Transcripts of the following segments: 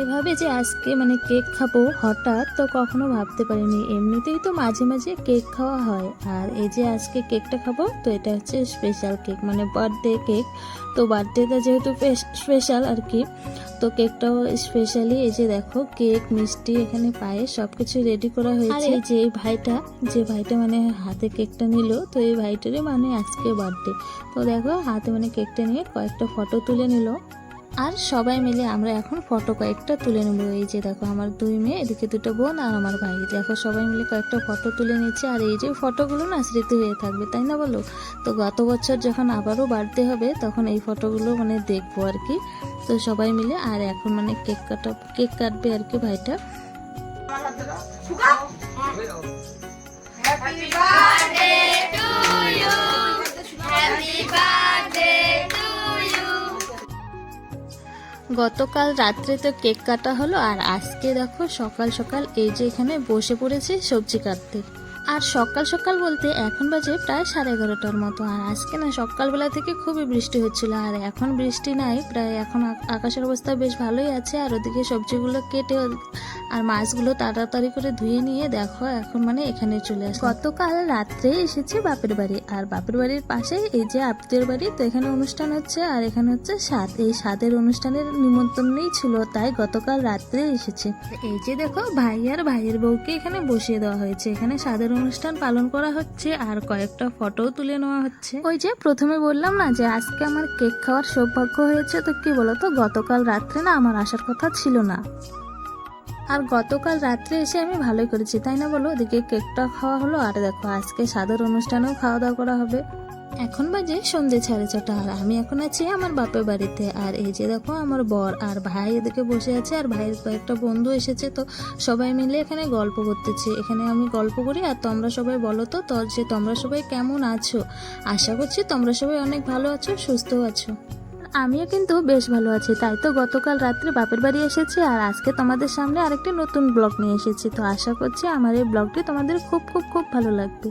এভাবে যে আজকে মানে কেক খাব হঠাৎ তো কখনো ভাবতে পারিনি। এমনিতেই তো মাঝে মাঝে কেক খাওয়া হয়। আর এই যে আজকে কেকটা খাব তো এটা হচ্ছে স্পেশাল কেক মানে বার্থডে কেক। তো বার্থডেটা যেহেতু স্পেশাল আর কি তো কেকটাও স্পেশালি এই যে দেখো কেক মিষ্টি এখানে পায়ে সব কিছু রেডি করা হয়েছে। এই যে এই ভাইটা যে ভাইটা মানে হাতে কেকটা নিল তো এই ভাইটারই মানে আজকে বার্থডে তো দেখো হাতে মানে কেকটা নিয়ে কয়েকটা ফটো তুলে নিল। আর সবাই মিলে আমরা এখন ফটো কয়েকটা তুলে নেব। এই যে দেখো, আমার দুই মেয়ে, এদিকে দুটো বোন আর আমার ভাই। দেখো, সবাই মিলে কয়েকটা ফটো তুলে নিচ্ছে আর এই যে ফটোগুলো না স্মৃতি হয়ে থাকবে, তাই না বলো? তো গত বছর যখন আবারও বাড়তে হবে, তখন এই ফটোগুলো মানে দেখব আর কি। তো সবাই মিলে, আর এখন মানে কেক কাটা, কেক কাটবে আর কি ভাইটা। গতকাল রাত্রে তো কেক কাটা হলো, আর আজকে দেখো সকাল সকাল এই যে এখানে বসে পড়েছে সবজি কাটতে। আর সকাল সকাল বলতে এখন বাজে প্রায় সাড়ে এগারোটার মতো, আর আজকে না সকালবেলা থেকে খুবই বৃষ্টি হচ্ছিল, আর এখন বৃষ্টি নাই, প্রায় এখন আকাশের অবস্থা বেশ ভালোই আছে, আর ওদিকে সবজিগুলো কেটে আর মাছগুলো তাড়াতাড়ি করে ধুয়ে নিয়ে দেখো, এখন মানে এখানে চলে আসে গতকাল রাত্রে এসেছে বাপের বাড়ি, আর বাপের বাড়ির পাশে এই যে আত্মীয়র বাড়ি, তো এখানে অনুষ্ঠান হচ্ছে, আর এখানে হচ্ছে স্বাদ এই স্বাদের অনুষ্ঠানের নিমন্ত্রণই ছিল, তাই গতকাল রাত্রে এসেছে। এই যে দেখো, ভাই আর ভাইয়ের বউকে এখানে বসিয়ে দেওয়া হয়েছে। এখানে স্বাদের অনুষ্ঠান পালন করা হচ্ছে, আর কয়েকটা ফটোও তুলে নেওয়া হচ্ছে। ওই যে প্রথমে বললাম না যে আজকে আমার কেক খাওয়ার সৌভাগ্য হয়েছে, তো কি বলতো, গতকাল রাত্রে না আমার আসার কথা ছিল না। আর গতকাল রাত্রে এসে আমি ভালোই করেছি, তাই না বলো? ওদিকে কেকটা খাওয়া হলো, আর দেখো, আজকে সাদের অনুষ্ঠানেও খাওয়া দাওয়া করা হবে। এখন বাজে সন্ধে সাড়ে ছটা, আর আমি এখন আছি আমার বাপের বাড়িতে। আর এই যে দেখো, আমার বর আর ভাই এদিকে বসে আছে, আর ভাইয়ের কয়েকটা বন্ধু এসেছে, তো সবাই মিলে এখানে গল্প করতেছি। এখানে আমি গল্প করি, আর তোমরা সবাই বলো তো তো যে তোমরা সবাই কেমন আছো? আশা করছি তোমরা সবাই অনেক ভালো আছো সুস্থ আছো। আমিও কিন্তু বেশ ভালো আছি, তাই তো গতকাল রাত্রে বাপের বাড়ি এসেছি আর আজকে তোমাদের সামনে আরেকটি নতুন ব্লগ নিয়ে এসেছি। তো আশা করছি আমার এই ব্লগটি তোমাদের খুব খুব খুব ভালো লাগবে।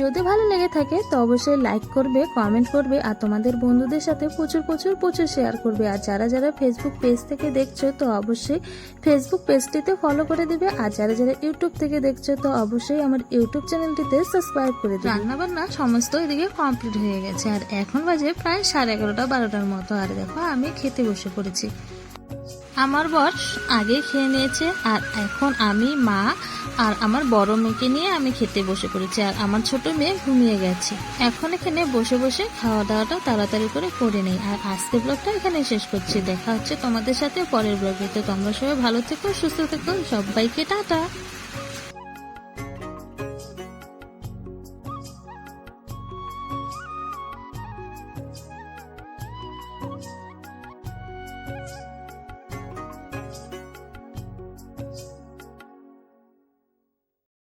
যদি ভালো লেগে থাকে, তো অবশ্যই লাইক করবে কমেন্ট করবে, আর তোমাদের বন্ধুদের সাথে প্রচুর প্রচুর প্রচুর শেয়ার করবে। আর যারা যারা ফেসবুক পেজ থেকে দেখছ, তো অবশ্যই ফেসবুক পেজটিতে ফলো করে দিবে। আর যারা যারা ইউটিউব থেকে দেখছ, তো অবশ্যই আমার ইউটিউব চ্যানেলটিতে সাবস্ক্রাইব করে দিবে। রান্না বান্না সমস্ত এদিকে কমপ্লিট হয়ে গেছে। আর এখন বাজে প্রায় সাড়ে এগারোটা বারোটার মতো। আর দেখো, আমি খেতে বসে পড়েছি। আমার বর আগে খেয়ে নিয়েছে, আর এখন আমি মা আর আমার বড় মেয়েকে নিয়ে আমি খেতে বসে পড়েছি, আর আমার ছোট মেয়ে ঘুমিয়ে গেছে। এখন এখানে বসে বসে খাওয়া দাওয়াটা তাড়াতাড়ি করে করে নেই, আর আজকে ব্লগটা এখানে শেষ করছি। দেখা হচ্ছে তোমাদের সাথে পরের ব্লগে। তো তোমরা সবাই ভালো থেকো, সুস্থ থেকো, সবাইকে টাটা।